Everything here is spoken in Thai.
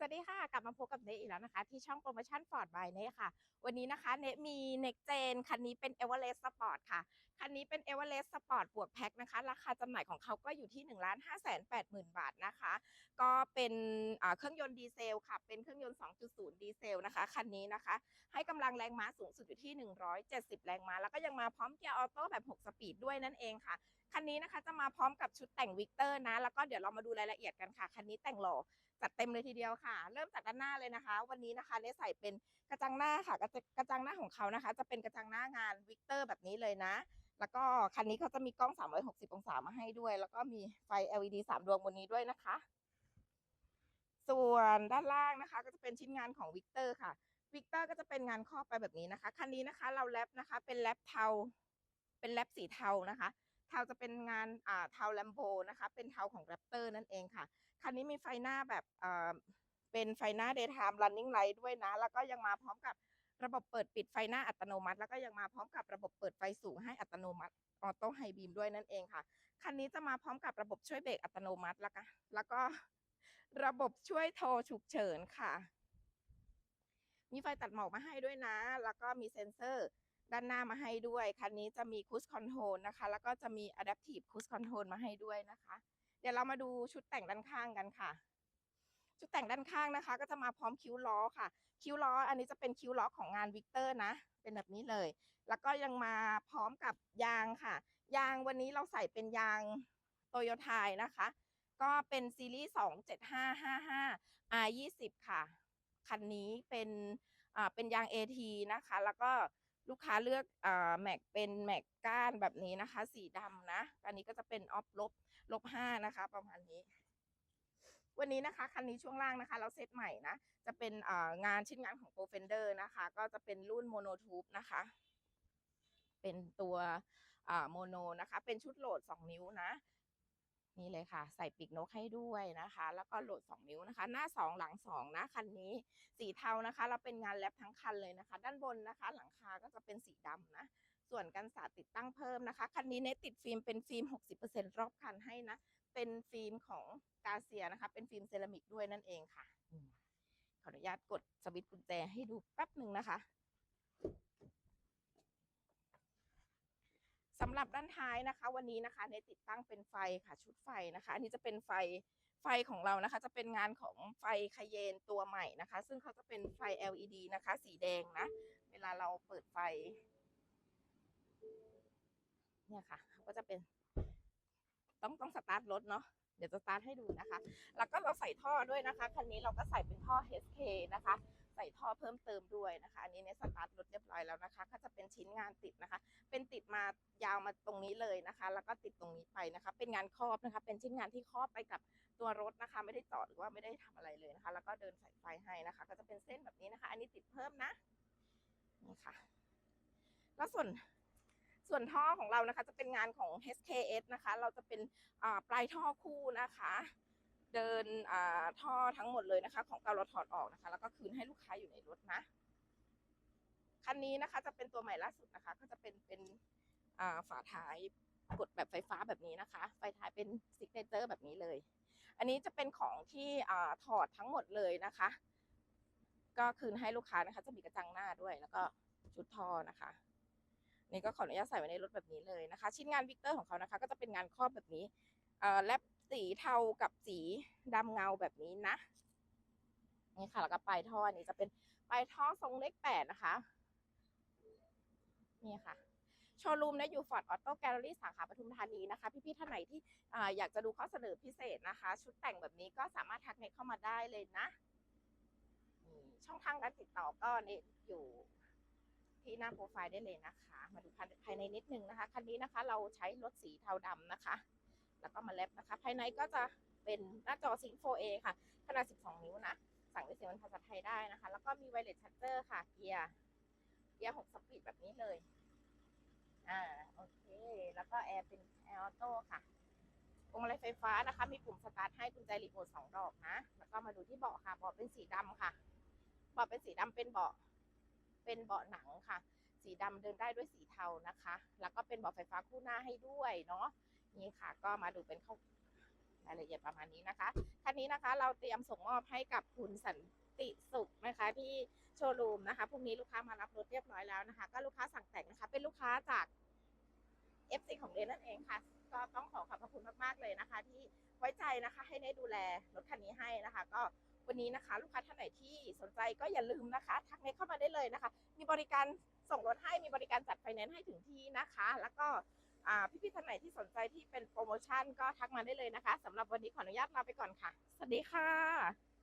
สวัสดีค่ะ กลับมาพบกับเนทอีกแล้วนะคะ ที่ช่องโปรโมชั่นฟอร์ดบายเนทค่ะ วันนี้นะคะเนทมี Next Gen คันนี้เป็น Everest Sport ค่ะ คันนี้เป็น Everest Sport บวกแพ็คนะคะ ราคาจำหน่ายของเขาก็อยู่ที่1 5 8 0 0 0 0บาทนะคะ ก็เป็นเครื่องยนต์ดีเซลค่ะ เป็นเครื่องยนต์ 2.0 ดีเซลนะคะ คันนี้นะคะ ให้กำลังแรงม้าสูงสุดอยู่ที่ 170 แรงม้า แล้วก็ยังมาพร้อมเกียร์ออโต้แบบ 6 สปีดด้วยนั่นเองค่ะคันนี้นะคะจะมาพร้อมกับชุดแต่งวิกเตอร์นะ แล้วก็เดี๋ยวเรามาดูรายละเอียดกันค่ะ คันนี้แต่งหล่อจัดเต็มเลยทีเดียวค่ะเริ่มจากด้านหน้าเลยนะคะ วันนี้นะคะได้ใส่เป็นกระจังหน้าค่ะ กระจกระจังหน้าของเขานะคะ จะเป็นกระจังหน้างานวิกเตอร์แบบนี้เลยนะ แล้วก็คันนี้เขาจะมีกล้อง 360 องศามาให้ด้วย แล้วก็มีไฟ LED 3 ดวงบนนี้ด้วยนะคะ ส่วนด้านล่างนะคะ ก็จะเป็นชิ้นงานของวิกเตอร์ค่ะวิกเตอร์ก็จะเป็นงานครอบไปแบบนี้นะคะ คันนี้นะคะ เราแรปนะคะ เป็นแรปเทา เป็นแรปสีเทานะคะเทาจะเป็นงานอ่าเทาแลมโบนะคะ เป็นเทาของแรปเตอร์นั่นเองค่ะ คันนี้มีไฟหน้าแบบอ่อ เป็นไฟหน้า daytime running light ด้วยนะ แล้วก็ยังมาพร้อมกับระบบเปิดปิดไฟหน้าอัตโนมัติ แล้วก็ยังมาพร้อมกับระบบเปิดไฟสูงให้อัตโนมัติออโต้ไฮบีมด้วยนั่นเองค่ะ คันนี้จะมาพร้อมกับระบบช่วยเบรกอัตโนมัติแล้วก็แล้วก็ระบบช่วยโทรฉุกเฉินค่ะ มีไฟตัดหมอกมาให้ด้วยนะ แล้วก็มีเซ็นเซอร์ด้านหน้ามาให้ด้วย คันนี้จะมีคูสคอนโทรลนะคะ แล้วก็จะมี Adaptive Cruise Control มาให้ด้วยนะคะ เดี๋ยวเรามาดูชุดแต่งด้านข้างกันค่ะ ชุดแต่งด้านข้างนะคะ ก็จะมาพร้อมคิ้วล้อค่ะ คิ้วล้ออันนี้จะเป็นคิ้วล้อของงานวิกเตอร์นะ เป็นแบบนี้เลย แล้วก็ยังมาพร้อมกับยางค่ะ ยางวันนี้เราใส่เป็นยางโตโยต้านะคะ ก็เป็นซีรีส์27555 R20 ค่ะ คันนี้เป็นอ่าเป็นยาง AT นะคะ แล้วก็ลูกค้าเลือกอ่าแม็กเป็นแม็กก้านแบบนี้นะคะ สีดำนะ อันนี้ก็จะเป็นออฟลบลบห้านะคะ ประมาณนี้ วันนี้นะคะคันนี้ช่วงล่างนะคะ เราเซตใหม่นะ จะเป็นงานชิ้นงานของ p r o f e n d e r นะคะ ก็จะเป็นรุ่นโมโนทูบนะคะ เป็นตัวโมโนนะคะ เป็นชุดโหลด 2 นิ้วนะ นี่เลยค่ะ ใส่ปีกนกให้ด้วยนะคะ แล้วก็โหลด 2 นิ้วนะคะ หน้า 2 หลัง 2 นะ คันนี้สีเทานะคะแล้วเป็นงานแรปทั้งคันเลยนะคะ ด้านบนนะคะ หลังคาก็จะเป็นสีดำนะส่วนกันสาดติดตั้งเพิ่มนะคะ คันนี้เนตติดฟิล์มเป็นฟิล์ม 60%รอบคันให้นะ เป็นฟิล์มของกาเซียนะคะ เป็นฟิล์มเซรามิกด้วยนั่นเองค่ะอืมขออนุญาตกดสวิตช์กุญแจให้ดูแป๊บหนึ่งนะคะสำหรับด้านท้ายนะคะ วันนี้นะคะเนตติดตั้งเป็นไฟค่ะชุดไฟนะคะอันนี้จะเป็นไฟไฟของเรานะคะ จะเป็นงานของไฟคาเยนตัวใหม่นะคะ ซึ่งเขาจะเป็นไฟ LED นะคะ สีแดงนะ เวลาเราเปิดไฟ เนี่ยค่ะเขาก็จะเป็น ต้องต้องสตาร์ทรถเนาะเดี๋ยวจะสตาร์ทให้ดูนะคะ แล้วก็เราใส่ท่อด้วยนะคะ คันนี้เราก็ใส่เป็นท่อ HK นะคะ ใส่ท่อเพิ่มเติมด้วยนะคะ อันนี้ในสตาร์ทรถเรียบร้อยแล้วนะคะ ก็จะเป็นชิ้นงานติดนะคะ เป็นติดมายาวมาตรงนี้เลยนะคะ แล้วก็ติดตรงนี้ไปนะคะ เป็นงานครอบนะคะ เป็นชิ้นงานที่ครอบไปกับตัวรถนะคะ ไม่ได้เจาะหรือว่าไม่ได้ทำอะไรเลยนะคะ แล้วก็เดินสายไฟให้นะคะ ก็จะเป็นเส้นแบบนี้นะคะ อันนี้ติดเพิ่มนะนี่ค่ะ แล้วส่วน ส่วนท่อของเรานะคะจะเป็นงานของ HKS นะคะ เราจะเป็นปลายท่อคู่นะคะ เดินท่อทั้งหมดเลยนะคะ ของเก่าเราถอดออกนะคะ แล้วก็คืนให้ลูกค้าอยู่ในรถนะคันนี้นะคะจะเป็นตัวใหม่ล่าสุดนะคะ ก็จะเป็นเป็นฝาท้ายกดแบบไฟฟ้าแบบนี้นะคะ ไฟท้ายเป็นซิกเนเจอร์แบบนี้เลย อันนี้จะเป็นของที่ถอดทั้งหมดเลยนะคะ ก็คืนให้ลูกค้านะคะ จะมีกระจังหน้าด้วย แล้วก็ชุดท่อนะคะ นี่ก็ขออนุญาตใส่ไว้ในรถแบบนี้เลยนะคะ ชิ้นงานวิกเตอร์ของเขานะคะ ก็จะเป็นงานครอบแบบนี้อ่อแลบสีเทากับสีดำเงาแบบนี้นะนี่ค่ะแล้วก็ปลายท่ออันนี้จะเป็นปลายท่อทรงเลขแปดนะคะนี่ค่ะโชว์รูมนะอยู่ฟอร์ดออโต้แกลเลอรี่สาขาปทุมธานีนะคะ พี่ๆท่านไหนที่อ่าอยากจะดูข้อเสนอพิเศษนะคะ ชุดแต่งแบบนี้ก็สามารถทักเน็ตเข้ามาได้เลยนะช่องทางการติดต่อก็เนี่ยอยู่ ที่หน้าโปรไฟล์ได้เลยนะคะ มาดูภายในนิดนึงนะคะ คันนี้นะคะเราใช้รถสีเทาดำนะคะ แล้วก็มาแลบนะคะ ภายในก็จะเป็นหน้าจอซิง 4A ค่ะ ขนาด 12 นิ้วนะ สั่งเป็นเสียงภาษาไทยได้นะคะ แล้วก็มีไวเลสชัตเตอร์ค่ะ เกียร์ เกียร์ 6 สปีดแบบนี้เลย อ่า โอเค แล้วก็แอร์เป็นแอร์ออโต้ค่ะพวงมาลัยไฟฟ้านะคะ มีปุ่มสตาร์ทให้กุญแจรีโมทสองดอกนะ แล้วก็มาดูที่เบาะค่ะ เบาะเป็นสีดำค่ะ เบาะเป็นสีดำเป็นเบาะ เป็นเบาะหนังค่ะ สีดำเดินได้ด้วยสีเทานะคะ แล้วก็เป็นเบาะไฟฟ้าคู่หน้าให้ด้วยเนาะนี่ค่ะ ก็มาดูเป็นข้ารายละเอียดประมาณนี้นะคะคันนี้นะคะเราเตรียมส่งมอบให้กับคุณสันติสุขนะคะที่โชว์รูมนะคะพรุ่งนี้ลูกค้ามารับรถเรียบร้อยแล้วนะคะ ก็ลูกค้าสั่งแต่งนะคะ เป็นลูกค้าจาก FC ของเรนนั่นเองค่ะ ก็ต้องขอขอบพระคุณมากๆเลยนะคะ ที่ไว้ใจนะคะให้ได้ดูแลรถคันนี้ให้นะคะ ก็ วันนี้นะคะ ลูกค้าท่านไหนที่สนใจก็อย่าลืมนะคะ ทักเน็ตเข้ามาได้เลยนะคะ มีบริการส่งรถให้มีบริการจัดไฟแนนซ์ให้ถึงที่นะคะ แล้วก็อ่พี่ๆท่านไหนที่สนใจที่เป็นโปรโมชั่นก็ทักมาได้เลยนะคะสำหรับวันนี้ขออนุญาตลาไปก่อนค่ะ สวัสดีค่ะ